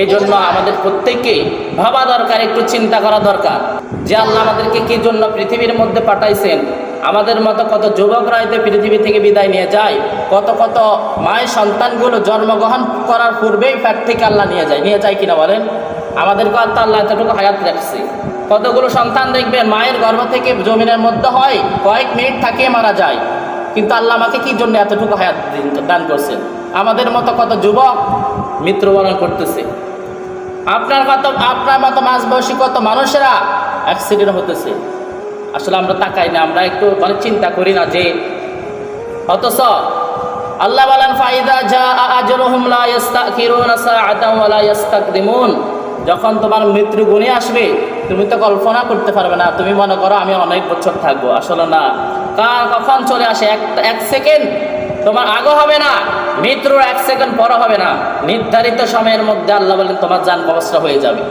এই জন্য আমাদের প্রত্যেককে ভাবা দরকার, একটু চিন্তা করা দরকার। যে আল্লাহ আমাদেরকে কি জন্য পৃথিবীর মধ্যে পাঠাইছেন? আমাদের মতো কত যুবকরা এতে পৃথিবী থেকে বিদায় নিয়ে যায়? কত কত মায়ের সন্তানগুলো জন্মগ্রহণ করার পূর্বেই ফ্যাট থেকে আল্লাহ নিয়ে যায়। নিয়ে যায় কিনা বলেন? আমাদেরকে তো আল্লাহ এতটুকু হায়াত রাখছে। কতগুলো সন্তান দেখবেন মায়ের গর্ভ থেকে জমিনের মধ্যে হয়, কয়েক মিনিট থাকে মারা যায়। কিন্তু আল্লাহ আমাকে কি জন্য এতটুকু হায়াত দান করছেন? আমাদের মতো কত যুবক মৃত্যুবরণ করতেছে। আপনার কত, আপনার মতো মাঝ বয়সী কত মানুষেরা অ্যাক্সিডেন্ট হতেছে? আসলে আমরা তাকাই না, আমরা একটু মানে চিন্তা করি না যে, অথচ আল্লাহ বলেন, ফাইদা যা আজরুহুম লা ইস্তাখিরুনা সাআতান ওয়া লা ইস্তাকদিমুন যখন তোমার মৃত্যু গুণে আসবে, তুমি তো কল্পনা করতে পারবে না। তুমি মনে করো, আমি অনেক বছর থাকব। আসলে না। কার কখন চলে আসে? এক সেকেন্ড। তোমার আগো হবে না, মৃত্যুর এক সেকেন্ড পর হবে না। নির্ধারিত সময়ের মধ্যে আল্লাহ বলেন তোমার যান অবস্থা হয়ে যাবে।